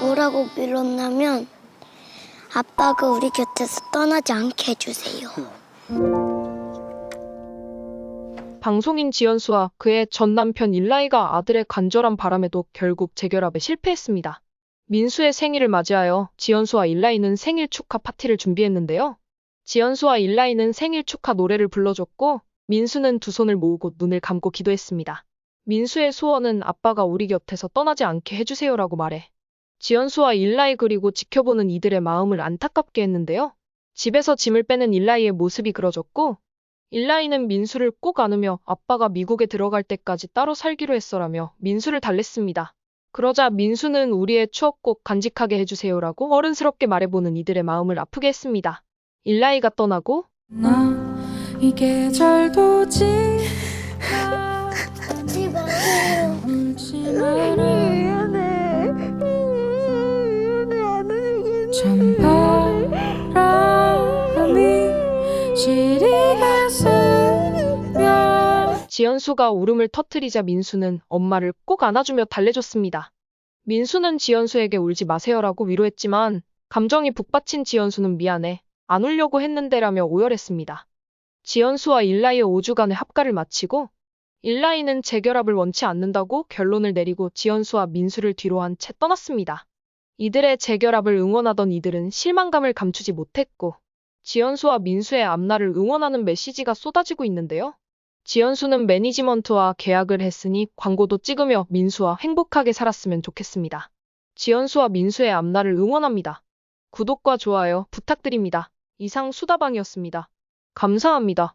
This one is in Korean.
뭐라고 빌었냐면 아빠가 우리 곁에서 떠나지 않게 해주세요. 방송인 지연수와 그의 전 남편 일라이가 아들의 간절한 바람에도 결국 재결합에 실패했습니다. 민수의 생일을 맞이하여 지연수와 일라이는 생일 축하 파티를 준비했는데요. 지연수와 일라이는 생일 축하 노래를 불러줬고 민수는 두 손을 모으고 눈을 감고 기도했습니다. 민수의 소원은 아빠가 우리 곁에서 떠나지 않게 해주세요라고 말해 지연수와 일라이 그리고 지켜보는 이들의 마음을 안타깝게 했는데요. 집에서 짐을 빼는 일라이의 모습이 그려졌고 일라이는 민수를 꼭 안으며 아빠가 미국에 들어갈 때까지 따로 살기로 했어라며 민수를 달랬습니다. 그러자 민수는 우리의 추억 꼭 간직하게 해주세요라고 어른스럽게 말해보는 이들의 마음을 아프게 했습니다. 일라이가 떠나고 나 이 계절도 하지 지연수가 울음을 터뜨리자 민수는 엄마를 꼭 안아주며 달래줬습니다. 민수는 지연수에게 울지 마세요라고 위로했지만 감정이 북받친 지연수는 미안해. 안 울려고 했는데라며 오열했습니다. 지연수와 일라이의 5주간의 합가를 마치고 일라이는 재결합을 원치 않는다고 결론을 내리고 지연수와 민수를 뒤로한 채 떠났습니다. 이들의 재결합을 응원하던 이들은 실망감을 감추지 못했고 지연수와 민수의 앞날을 응원하는 메시지가 쏟아지고 있는데요. 지연수는 매니지먼트와 계약을 했으니 광고도 찍으며 민수와 행복하게 살았으면 좋겠습니다. 지연수와 민수의 앞날을 응원합니다. 구독과 좋아요 부탁드립니다. 이상 수다방이었습니다. 감사합니다.